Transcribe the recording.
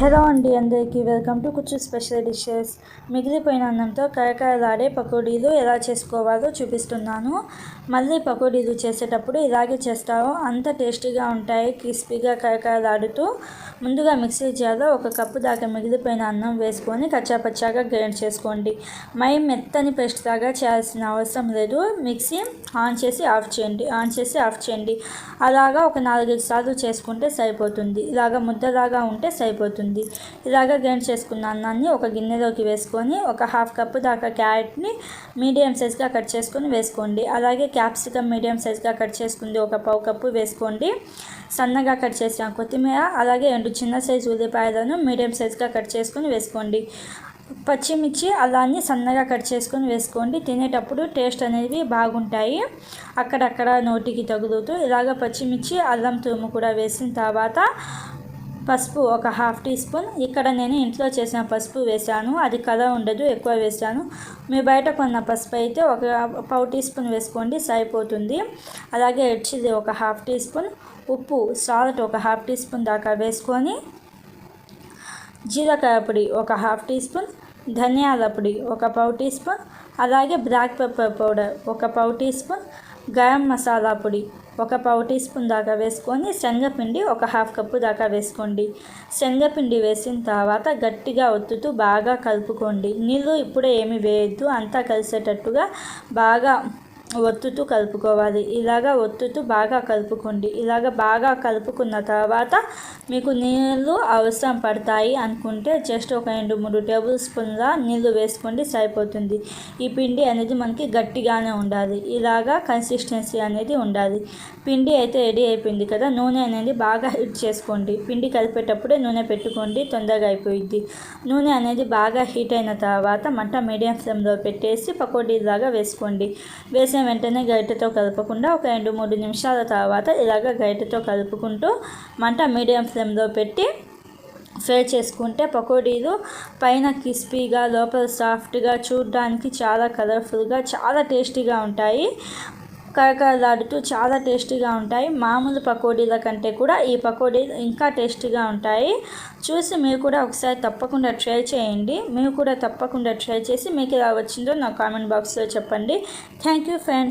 Hello అండి అందరికీ welcome to కుచ్చు స్పెషల్ డిషెస్. మిగిలిపోయిన అన్నంతో కరకరలాడే పకోడీలు ఎలా చేసుకోవాలో చూపిస్తున్నాను. మళ్ళీ పకోడీలు చేసేటప్పుడు ఇలాగే చేస్తారో అంత టేస్టీగా ఉంటాయి క్రిస్పీగా కరకరలాడుతూ. ముందుగా మిక్సీ జార్లో ఒక కప్పు దాకా మిగిలిపోయిన అన్నం వేసుకొని కచ్చాపచ్చాగా గ్రైండ్ చేసుకోండి. మై మెత్తని పేస్ట్ దాకా చేయాల్సిన అవసరం లేదు. మిక్సీ ఆన్ చేసి ఆఫ్ చేయండి ఆన్ చేసి ఆఫ్ చేయండి. అలాగా ఒక నాలుగైదు సార్లు చేసుకుంటే సరిపోతుంది. ఇలాగ ముద్దలాగా ఉంటే సరిపోతుంది. ఇలాగ గ్రైండ్ చేసుకున్న అన్నాన్ని ఒక గిన్నెలోకి వేసుకొని ఒక హాఫ్ కప్పు దాకా క్యారెట్ని మీడియం సైజ్గా కట్ చేసుకొని వేసుకోండి. అలాగే క్యాప్సికమ్ మీడియం సైజ్గా కట్ చేసుకుంది ఒక పావు కప్పు వేసుకోండి. సన్నగా కట్ చేసిన కొత్తిమీర అలాగే రెండు చిన్న సైజు ఉల్లిపాయలను మీడియం సైజ్గా కట్ చేసుకొని వేసుకోండి. పచ్చిమిర్చి అలాన్ని సన్నగా కట్ చేసుకొని వేసుకోండి. తినేటప్పుడు టేస్ట్ అనేవి బాగుంటాయి. అక్కడక్కడ నోటికి తగులుతూ ఇలాగ పచ్చిమిర్చి అల్లం తురుము కూడా వేసిన తర్వాత పసుపు ఒక హాఫ్ టీ స్పూన్. ఇక్కడ నేను ఇంట్లో చేసిన పసుపు వేసాను అది కలర్ ఉండదు ఎక్కువ వేసాను మీ బయట కొన్న పసుపు అయితే ఒక పావు టీ స్పూన్ వేసుకోండి సరిపోతుంది. అలాగే రెడ్ చిల్లీ ఒక హాఫ్ టీ స్పూన్. ఉప్పు సాల్ట్ ఒక హాఫ్ టీ స్పూన్ దాకా వేసుకొని జీలకర్ర పొడి ఒక హాఫ్ టీ స్పూన్. ధనియాల పొడి ఒక పావు టీ స్పూన్. అలాగే బ్లాక్ పెప్పర్ పౌడర్ ఒక పావు టీ స్పూన్. గరం మసాలా పొడి ఒక పావు టీ స్పూన్ దాకా వేసుకొని శనగపిండి ఒక హాఫ్ కప్పు దాకా వేసుకోండి. శనగపిండి వేసిన తర్వాత గట్టిగా ఒత్తుతూ బాగా కలుపుకోండి. నీళ్ళు ఇప్పుడే ఏమి వేయద్దు అంతా కలిసేటట్టుగా బాగా ఒత్తుతూ కలుపుకోవాలి. ఇలాగ ఒత్తుతూ బాగా కలుపుకోండి. ఇలాగ బాగా కలుపుకున్న తర్వాత మీకు నీళ్ళు అవసరం పడతాయి అనుకుంటే జస్ట్ ఒక రెండు మూడు టేబుల్ స్పూన్ల నీళ్ళు వేసుకోండి సరిపోతుంది. ఈ పిండి అనేది మనకి గట్టిగానే ఉండాలి. ఇలాగా కన్సిస్టెన్సీ అనేది ఉండాలి. పిండి అయితే రెడీ అయిపోయింది కదా. నూనె అనేది బాగా హీట్ చేసుకోండి. పిండి కలిపేటప్పుడే నూనె పెట్టుకోండి తొందరగా అయిపోయింది నూనె అనేది బాగా హీట్ అయిన తర్వాత మంట మీడియం ఫ్లేమ్లో పెట్టేసి పకోడీలాగా వేసుకోండి. చేసిన వెంటనే గరిటెతో కలపకుండా ఒక రెండు మూడు నిమిషాల తర్వాత ఇలాగ గరిటెతో కలుపుకుంటూ మంట మీడియం ఫ్లేమ్లో పెట్టి ఫ్రై చేసుకుంటే పకోడీలు పైన క్రిస్పీగా లోపల సాఫ్ట్గా చూడడానికి చాలా కలర్ఫుల్గా చాలా టేస్టీగా ఉంటాయి. కరకరలాడుతూ చాలా టేస్టీగా ఉంటాయి. మామూలు పకోడీల కంటే కూడా ఈ పకోడీలు ఇంకా టేస్టీగా ఉంటాయి. చూసి మీరు కూడా ఒకసారి తప్పకుండా ట్రై చేయండి. మీరు కూడా తప్పకుండా ట్రై చేసి మీకు ఎలా వచ్చిందో నా కామెంట్ బాక్స్లో చెప్పండి. Thank you friends.